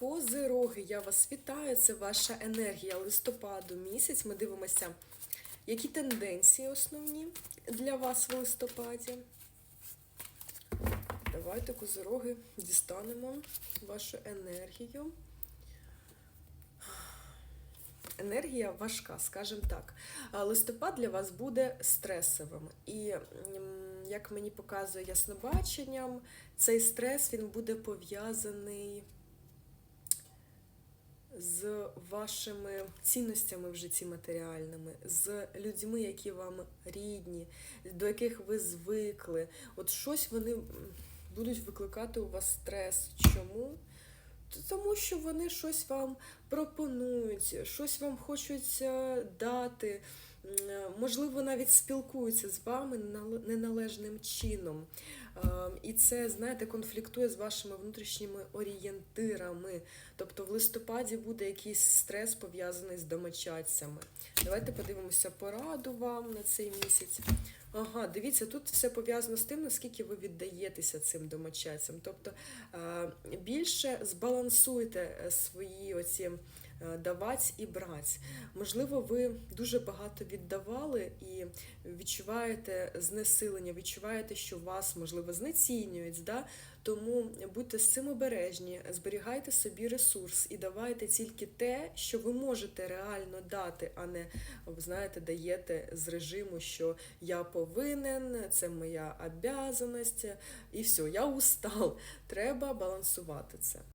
Козироги, я вас вітаю. Це ваша енергія листопаду місяць. Ми дивимося, які тенденції основні для вас в листопаді. Давайте, козироги, дістанемо вашу енергію. Енергія важка, скажімо так. Листопад для вас буде стресовим. І як мені показує яснобаченням, цей стрес він буде пов'язаний з вашими цінностями в житті матеріальними, з людьми, які вам рідні, до яких ви звикли. От щось вони будуть викликати у вас стрес. Чому? Тому що вони щось вам пропонують, щось вам хочуть е, дати, е, можливо, навіть спілкуються з вами нал- неналежним чином. Е, І це, знаєте, конфліктує з вашими внутрішніми орієнтирами. Тобто в листопаді буде якийсь стрес пов'язаний з домочадцями. Давайте подивимося пораду вам на цей місяць. Ага, дивіться, тут все пов'язано з тим, наскільки ви віддаєтеся цим домочадцям. Тобто більше збалансуйте е, свої оці даваць і браць. Можливо, ви дуже багато віддавали і відчуваєте знесилення, відчуваєте, що вас, можливо, знецінюють. Да? Тому будьте з цим обережні, зберігайте собі ресурс і давайте тільки те, що ви можете реально дати, а не, ви знаєте, даєте з режиму, що я повинен, це моя обязаність, і все, я устал. Треба балансувати це.